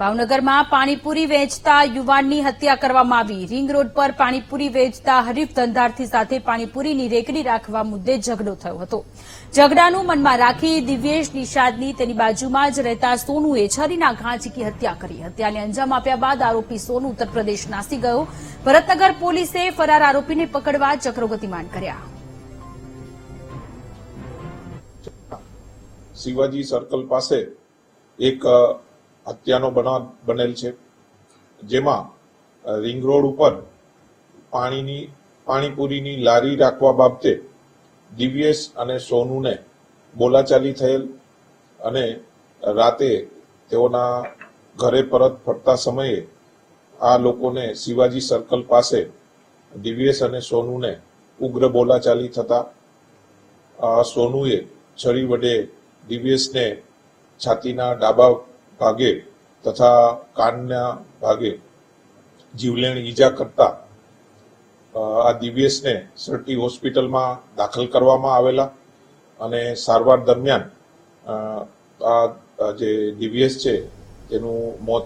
ભાવનગરમાં પાણીપુરી વેચતા યુવાનની હત્યા કરવામાં આવી. રિંગ રોડ પર પાણીપુરી વેચતા હરીફ ધંધાર્થી સાથે પાણીપુરીની રેકડી રાખવા મુદ્દે ઝઘડો થયો હતો. ઝઘડાનું મનમાં રાખી દિવ્યેશ નિષાદની તેની બાજુમાં જ રહેતા સોનુએ છરીના ઘા ઝીકી હત્યા કરી. હત્યાને અંજામ આપ્યા બાદ આરોપી સોનુ ઉત્તર પ્રદેશ નાસી ગયો. ભરતનગર પોલીસે ફરાર આરોપીને પકડવા ચક્રો ગતિમાન કર્યા. શિવાજી સર્કલ પાસે એક હત્યાનો બનાવ બનેલ છે. જેમાં રિંગ રોડ ઉપર પાણીની, પાણીપુરીની લારી રાખવા બાબતે દિવ્યેશ અને સોનુને બોલાચાલી થયેલ અને રાતે તેઓના ઘરે પરત ફરતા સમયે આ લોકોને શિવાજી સર્કલ પાસે દિવ્યેશ અને સોનુને ઉગ્ર બોલાચાલી થતા સોનુએ છરી વડે દિવ્યેશને છાતીના ડાબા ભાગે તથા કાનના ભાગે જીવલેણ ઈજા કરતા આ દિવ્યેશને સરટી હોસ્પિટલમાં દાખલ કરવામાં આવેલા અને સારવાર દરમિયાન આ જે દિવ્યેશ છે, તેનું મોત